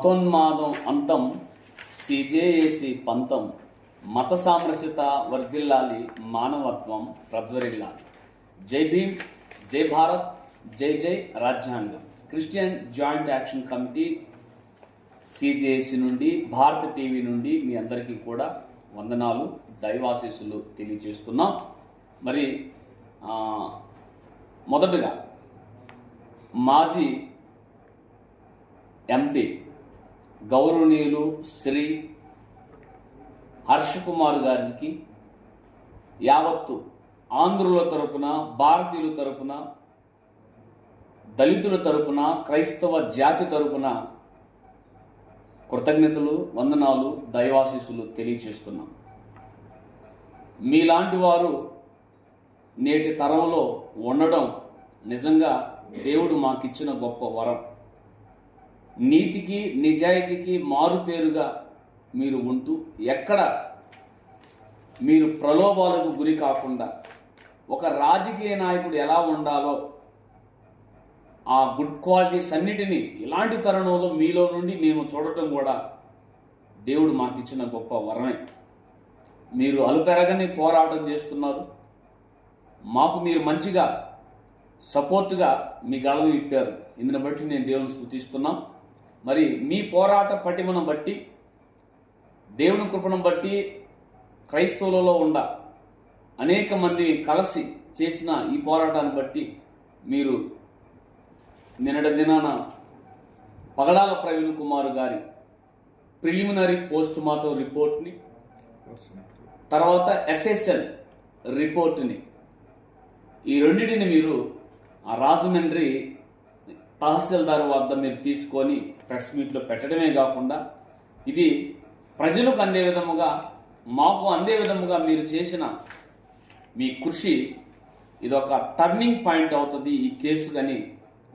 మతోన్మాదం అంతం సిజేఏసి పంతం మత సామరస్యత వర్ధిల్లాలి మానవత్వం ప్రజ్వరిల్లాలి. జై భీమ్ జై భారత్ జై జై రాజ్యాంగం. Christian joint action committee CJAC నుండి భారత్ టీవీ నుండి మీ అందరికీ కూడా వందనాలు దైవాశీస్సులు తెలియజేస్తున్నాం. మరి మొదటగా మాజీ ఎంపీ గౌరవనీయులు శ్రీ హర్ష కుమార్ గారికి యావత్తు ఆంధ్రుల తరపున భారతీయుల తరపున దళితుల తరపున క్రైస్తవ జాతి తరపున కృతజ్ఞతలు వందనాలు దైవాశీస్సులు తెలియచేస్తున్నాం. మీలాంటి వారు నేటి తరంలో ఉండడం నిజంగా దేవుడు మాకిచ్చిన గొప్ప వరం. నీతికి నిజాయితీకి మారుపేరుగా మీరు ఉంటూ ఎక్కడ మీరు ప్రలోభాలకు గురి కాకుండా ఒక రాజకీయ నాయకుడు ఎలా ఉండాలో ఆ గుడ్ క్వాలిటీస్ అన్నిటినీ ఇలాంటి తరుణంలో మీలో నుండి మేము చూడటం కూడా దేవుడు మాకిచ్చిన గొప్ప వరమే. మీరు అలుపెరగని పోరాటం చేస్తున్నారు. మాకు మీరు మంచిగా సపోర్ట్గా మీ గళం ఇప్పారు ఇందుని బట్టి నేను దేవుని స్థుతిస్తున్నాను మరి మీ పోరాట పటిమను బట్టి దేవుని కృపను బట్టి క్రైస్తవులలో ఉండ అనేక మంది కలిసి చేసిన ఈ పోరాటాన్ని బట్టి మీరు నిన్నటి దినాన పగడాల ప్రవీణ్ కుమార్ గారి ప్రిలిమినరీ పోస్ట్ మార్టం రిపోర్ట్ని తర్వాత ఎఫ్ఎస్ఎల్ రిపోర్ట్ని ఈ రెండింటిని మీరు ఆ రాజమండ్రి తహసీల్దార్ వద్ద మీరు తీసుకొని ప్రెస్ మీట్లో పెట్టడమే కాకుండా ఇది ప్రజలకు అందే విధముగా మాకు అందే విధముగా మీరు చేసిన మీ కృషి ఇది ఒక టర్నింగ్ పాయింట్ అవుతుంది ఈ కేసు కానీ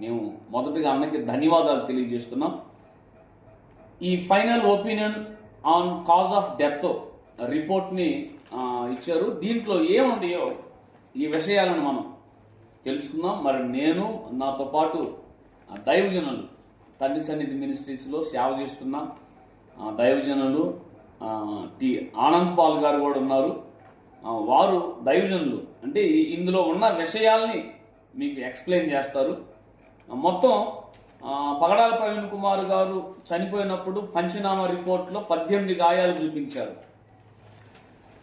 మేము మొదటగా అన్నకి ధన్యవాదాలు తెలియజేస్తున్నాం. ఈ final opinion on cause of death రిపోర్ట్ని ఇచ్చారు. దీంట్లో ఏముంటాయో ఈ విషయాలను మనం తెలుసుకుందాం. మరి నేను నాతో పాటు దైవజనులు తండ్రి సన్నిధి మినిస్ట్రీస్లో సేవ చేస్తున్న దైవజనులు టి ఆనంద్ పాల్ గారు కూడా ఉన్నారు. వారు దైవజనులు. అంటే ఇందులో ఉన్న విషయాల్ని మీకు ఎక్స్ప్లెయిన్ చేస్తారు. మొత్తం పగడాల ప్రవీణ్ కుమార్ గారు చనిపోయినప్పుడు పంచనామా రిపోర్ట్లో పద్దెనిమిది గాయాలు చూపించారు.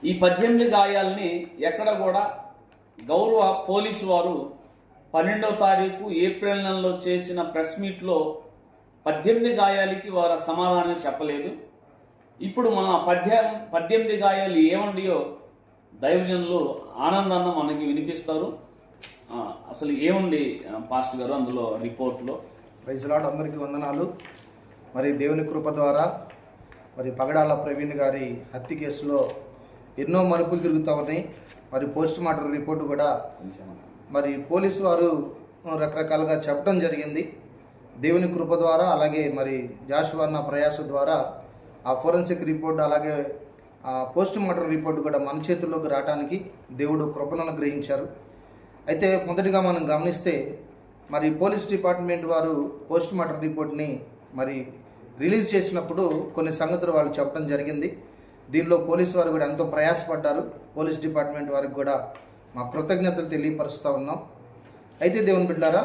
ఈ పద్దెనిమిది గాయాల్ని ఎక్కడ కూడా గౌరవ పోలీసు వారు పన్నెండవ తారీఖు ఏప్రిల్ నెలలో చేసిన ప్రెస్ మీట్లో పద్దెనిమిది గాయాలకి వారు సమాధానం చెప్పలేదు. ఇప్పుడు మన పద్దె పద్దెనిమిది గాయాలు ఏమండియో దైవజనులు ఆనందాన్న మనకి వినిపిస్తారు. అసలు ఏముంది ఆ, పాస్టర్ గారు అందులో రిపోర్ట్లో? ప్రైజ్ లాడ్ అందరికీ వందనాలు. మరి దేవుని కృప ద్వారా మరి పగడాల ప్రవీణ్ గారి హత్య కేసులో ఎన్నో మలుపులు తిరుగుతా ఉన్నాయి. మరి పోస్ట్ మార్టం రిపోర్టు కూడా కొంచెం మరి పోలీసు వారు రకరకాలుగా చెప్పడం జరిగింది. దేవుని కృప ద్వారా అలాగే మరి జాషువా అన్న ప్రయాస ద్వారా ఆ ఫోరెన్సిక్ రిపోర్ట్ అలాగే ఆ పోస్ట్ మార్టం రిపోర్ట్ కూడా మన చేతుల్లోకి రావడానికి దేవుడు కృపణను గ్రహించారు అయితే మొదటిగా మనం గమనిస్తే మరి పోలీస్ డిపార్ట్మెంట్ వారు పోస్ట్ మార్టం రిపోర్ట్ని మరి రిలీజ్ చేసినప్పుడు కొన్ని సంగతులు వాళ్ళు చెప్పడం జరిగింది. దీనిలో పోలీసు వారు కూడా ఎంతో ప్రయాసపడ్డారు. పోలీస్ డిపార్ట్మెంట్ వారికి కూడా మా కృతజ్ఞతలు తెలియపరుస్తూ ఉన్నాం. అయితే దేవుని బిడ్డారా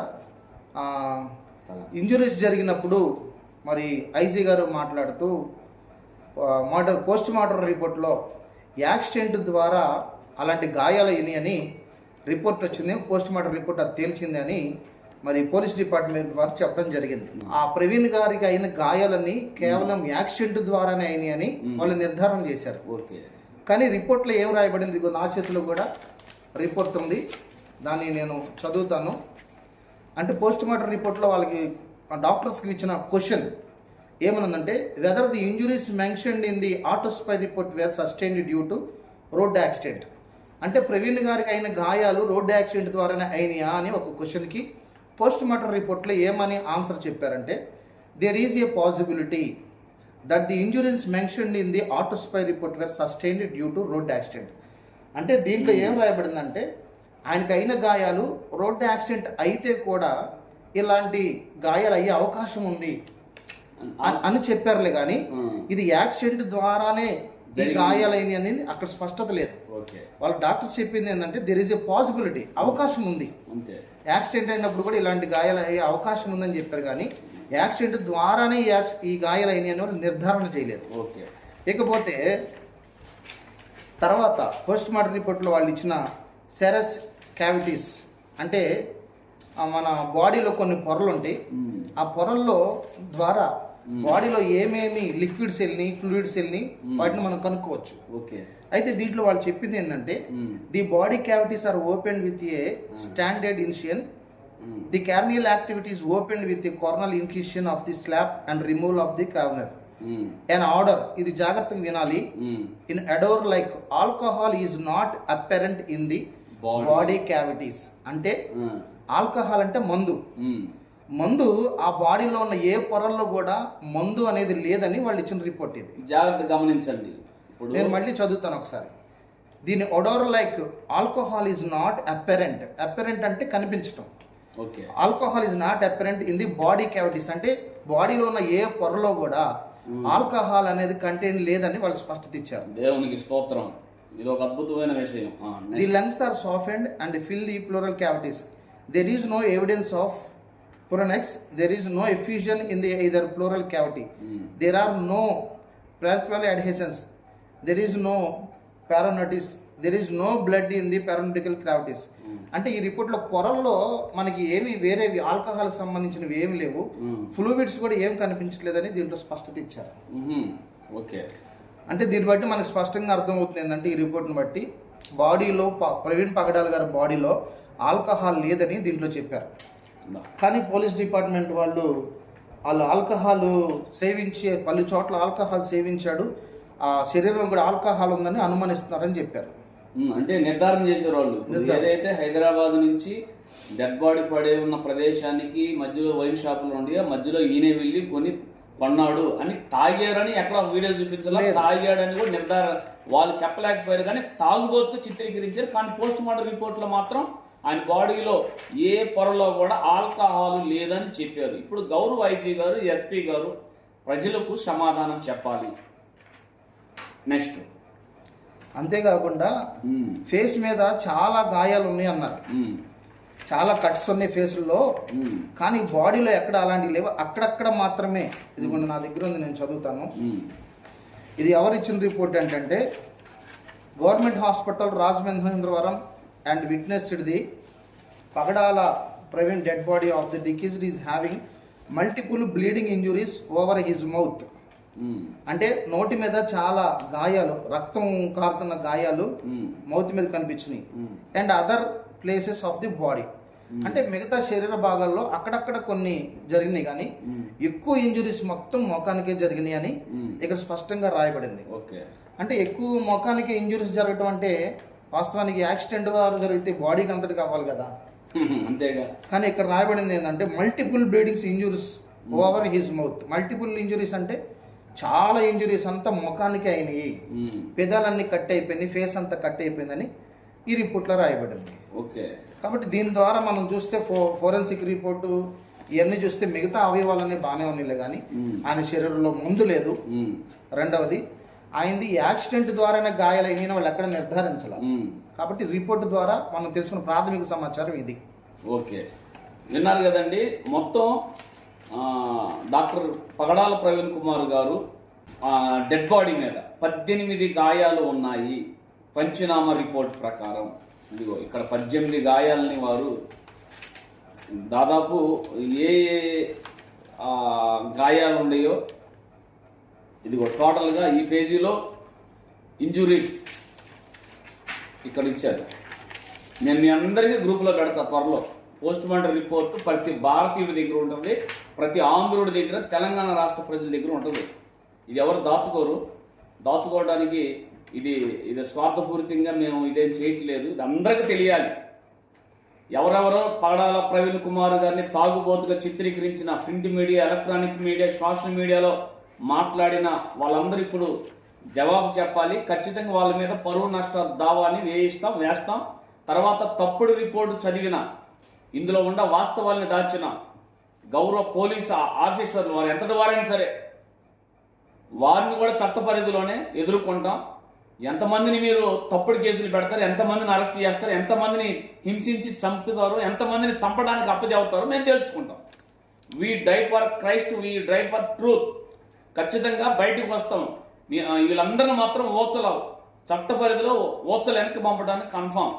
ఇంజురీస్ జరిగినప్పుడు మరి ఐజీ గారు మాట్లాడుతూ మోడర్ పోస్ట్ మార్టం రిపోర్ట్లో యాక్సిడెంట్ ద్వారా అలాంటి గాయాలు అయినాయని రిపోర్ట్ వచ్చింది పోస్ట్ మార్టం రిపోర్ట్ అది తేల్చింది అని మరి పోలీస్ డిపార్ట్మెంట్ వారు చెప్పడం జరిగింది. ఆ ప్రవీణ్ గారికి అయిన గాయాలని కేవలం యాక్సిడెంట్ ద్వారానే అయినాయని వాళ్ళు నిర్ధారణ చేశారు. ఓకే. కానీ రిపోర్ట్లో ఏం రాయబడింది నా చేతిలో కూడా రిపోర్ట్ ఉంది. దాన్ని నేను చదువుతాను. అంటే పోస్ట్ మార్టం రిపోర్ట్లో వాళ్ళకి డాక్టర్స్కి ఇచ్చిన question ఏమనుందంటే whether the injuries mentioned in the ఆటోస్పై report were sustained due to road accident అంటే ప్రవీణ్ గారికి అయిన గాయాలు రోడ్ యాక్సిడెంట్ ద్వారానే అయినాయా అని ఒక క్వశ్చన్కి పోస్ట్ మార్టం రిపోర్ట్లో ఏమని ఆన్సర్ చెప్పారంటే there is a possibility that the injuries mentioned in the ఆటోస్పై report were sustained due to road accident అంటే దీంట్లో ఏం రాయబడిందంటే ఆయనకు అయిన గాయాలు రోడ్డు యాక్సిడెంట్ అయితే కూడా ఇలాంటి గాయాలు అయ్యే అవకాశం ఉంది అని చెప్పారులే కానీ ఇది యాక్సిడెంట్ ద్వారానే ఈ. గాయాలైన అనేది అక్కడ స్పష్టత లేదు. ఓకే. వాళ్ళ డాక్టర్స్ చెప్పింది ఏంటంటే దెర్ ఇస్ ఎ పాసిబిలిటీ అవకాశం ఉంది. యాక్సిడెంట్ అయినప్పుడు కూడా ఇలాంటి గాయాలు అయ్యే అవకాశం ఉందని చెప్పారు కానీ యాక్సిడెంట్ ద్వారానే ఈ యాక్సి- ఈ గాయాలు అయినాయి అని వాళ్ళు నిర్ధారణ చేయలేదు. ఓకే. ఇకపోతే తర్వాత పోస్ట్ మార్టం రిపోర్ట్లో వాళ్ళు ఇచ్చిన సెరస్ క్యావిటీస్ అంటే మన బాడీలో కొన్ని పొరలు ఉంటాయి. ఆ పొరల్లో ద్వారా. బాడీలో ఏమేమి లిక్విడ్స్ వెళ్ళి ఫ్లూయిడ్స్ వెళ్ళి. వాటిని మనం కనుక్కోవచ్చు. ఓకే. అయితే దీంట్లో వాళ్ళు చెప్పింది ఏంటంటే the body cavities are open with a standard incision the cranial activities open with the cranial incision of the slab and removal of the corner um, an odour ఇది జాగ్రత్తగా వినాలి. In odour like alcohol is not apparent in the. Body cavities అంటే alcohol అంటే మందు. ఉమ్, మందు ఆ బాడీలో ఉన్న ఏ పొరల్లో కూడా మందు అనేది లేదని వాళ్ళు ఇచ్చిన రిపోర్ట్ ఇది. జాగ్రత్త గమనించండి. ఇప్పుడు నేను మళ్ళీ చదువుతాను ఒకసారి. దీని odour like alcohol is not apparent apparent అంటే కనిపించటం. Okay alcohol is not apparent in the body cavities అంటే బాడీలో ఉన్న ఏ పొరలో కూడా ఆల్కహాల్ అనేది కంటెంట్ లేదని వాళ్ళు స్పష్టత ఇచ్చారు. దేవునికి స్తోత్రం. ఇది ఒక అద్భుతమైన విషయం. The. Lungs are softened and fill the pleural cavities there is no evidence of పురనెక్స్ there is no effusion in the either pleural cavity there are no practical adhesions there is no peritonitis there is no blood in the peritoneal cavities um, అంటే ఈ రిపోర్ట్లో పొరల్లో మనకి ఏమి వేరేవి alcohol సంబంధించినవి ఏమి లేవు. ఉమ్, ఫ్లూయిడ్స్ కూడా ఏం కనిపించలేదని దీంట్లో స్పష్టత ఇచ్చారు. ఓకే అంటే దీన్ని బట్టి మనకు స్పష్టంగా అర్థమవుతుంది ఏంటంటే ఈ రిపోర్ట్ని బట్టి బాడీలో ప్రవీణ్ పగడాల్ గారి బాడీలో ఆల్కహాల్ లేదని దీంట్లో చెప్పారు. కానీ పోలీస్ డిపార్ట్మెంట్ వాళ్ళు వాళ్ళు ఆల్కహాల్ సేవించే పలు చోట్ల ఆల్కహాల్ సేవించాడు. ఆ శరీరంలో కూడా ఆల్కహాల్ ఉందని అనుమానిస్తున్నారని చెప్పారు. అంటే నిర్ధారణ చేశారు వాళ్ళు. ఏదైతే హైదరాబాద్ నుంచి డెడ్ బాడీ పడే ఉన్న ప్రదేశానికి మధ్యలో వైన్ షాపులు ఉండి మధ్యలో ఈయన వెళ్ళి కొని కొన్నాడు అని తాగారని ఎక్కడ వీడియో చూపించాలో. తాగాడని కూడా నిర్ధారణ వాళ్ళు చెప్పలేకపోయారు కానీ తాగుబోతుగా చిత్రీకరించారు. కానీ పోస్ట్ మార్టం రిపోర్ట్లో మాత్రం ఆయన బాడీలో ఏ పొరలో కూడా ఆల్కహాల్ లేదని చెప్పారు. ఇప్పుడు గౌరవ్ ఐజీ గారు ఎస్పీ గారు ప్రజలకు సమాధానం చెప్పాలి. నెక్స్ట్. అంతేకాకుండా ఫేస్ మీద చాలా గాయాలు ఉన్నాయి అన్నారు. చాలా కట్స్ ఉన్నాయి ఫేసుల్లో. కానీ బాడీలో ఎక్కడ అలాంటివి లేవు. అక్కడక్కడ మాత్రమే. ఇది కొన్ని నా దగ్గర ఉంది నేను చదువుతాను. ఇది ఎవరు ఇచ్చిన రిపోర్ట్ ఏంటంటే government hospital Rajamahendravaram and witnessed the Pagadala Praveen dead body of the deceased is having multiple bleeding injuries over his mouth. అంటే నోటి మీద చాలా గాయాలు రక్తం కారుతున్న గాయాలు మౌత్ మీద కనిపించినాయి. And other places of the body అంటే మిగతా శరీర భాగాల్లో అక్కడక్కడ కొన్ని జరిగినాయి కానీ ఎక్కువ ఇంజురీస్ మొత్తం ముఖానికే జరిగినాయి అని ఇక్కడ స్పష్టంగా రాయబడింది. ఓకే. అంటే ఎక్కువ ముఖానికి ఇంజురీస్ జరగటం అంటే వాస్తవానికి యాక్సిడెంట్ ద్వారా జరిగితే బాడీకి అంతటి కావాలి కదా. అంతేగా. కానీ ఇక్కడ రాయబడింది ఏంటంటే multiple bleedings injuries over his mouth multiple injuries అంటే చాలా ఇంజురీస్ అంతా ముఖానికి అయినాయి. పెదాలన్నీ కట్ అయిపోయినాయి ఫేస్ అంతా కట్ అయిపోయిందని ఈ రిపోర్ట్లో రాయబడింది. ఓకే. కాబట్టి దీని ద్వారా మనం చూస్తే ఫో ఫోరెన్సిక్ రిపోర్టు ఇవన్నీ చూస్తే మిగతా అవయవాలన్నీ బాగానే ఉన్నాయి కానీ ఆయన శరీరంలో ముందు లేదు. రెండవది ఆయనది యాక్సిడెంట్ ద్వారానే గాయాలైన వాళ్ళు ఎక్కడ నిర్ధారించాల. కాబట్టి రిపోర్ట్ ద్వారా మనం తెలుసుకున్న ప్రాథమిక సమాచారం ఇది. ఓకే. విన్నారు కదండి మొత్తం డాక్టర్ పగడాల ప్రవీణ్ కుమార్ గారు డెడ్ బాడీ మీద పద్దెనిమిది గాయాలు ఉన్నాయి. పంచనామా రిపోర్ట్ ప్రకారం. ఇదిగో ఇక్కడ పద్దెనిమిది గాయాలని వారు దాదాపు ఏ ఏ గాయాలు ఉన్నాయో ఇదిగో టోటల్గా ఈ పేజీలో ఇంజురీస్ ఇక్కడ ఇచ్చారు. నేను మీ అందరికీ గ్రూపులో పెడతా త్వరలో. పోస్ట్ మార్టం రిపోర్ట్ ప్రతి భారతీయుడి దగ్గర ఉంటుంది ప్రతి ఆంధ్రుడి దగ్గర తెలంగాణ రాష్ట్ర ప్రజల దగ్గర ఉంటుంది. ఇది ఎవరు దాచుకోరు. దాచుకోవడానికి ఇది ఇది స్వార్థపూరితంగా మేము ఇదేం చేయట్లేదు. ఇది అందరికీ తెలియాలి. ఎవరెవరో పగడాల ప్రవీణ్ కుమార్ గారిని తాగుబోతుగా చిత్రీకరించిన print media electronic media social మీడియాలో మాట్లాడిన వాళ్ళందరూ ఇప్పుడు జవాబు చెప్పాలి. ఖచ్చితంగా వాళ్ళ మీద పరువు నష్ట దావాని వేయిస్తాం వేస్తాం. తర్వాత తప్పుడు రిపోర్టు చదివిన ఇందులో ఉన్న వాస్తవాల్ని దాచిన గౌరవ పోలీస్ ఆఫీసర్లు వారు ఎంతటి వారైనా సరే వారిని కూడా చట్ట పరిధిలోనే ఎదుర్కొంటాం. ఎంతమందిని మీరు తప్పుడు కేసులు పెడతారు ఎంతమందిని అరెస్ట్ చేస్తారు ఎంతమందిని హింసించి చంపుతారు ఎంతమందిని చంపడానికి అప్పచెబుతారో మేము తెలుసుకుంటాం. We die for Christ we die for truth ఖచ్చితంగా బయటకు వస్తాం. వీళ్ళందరిని మాత్రం ఓచలవు. చట్ట పరిధిలో ఓచలు వెనక్కి పంపడానికి కన్ఫామ్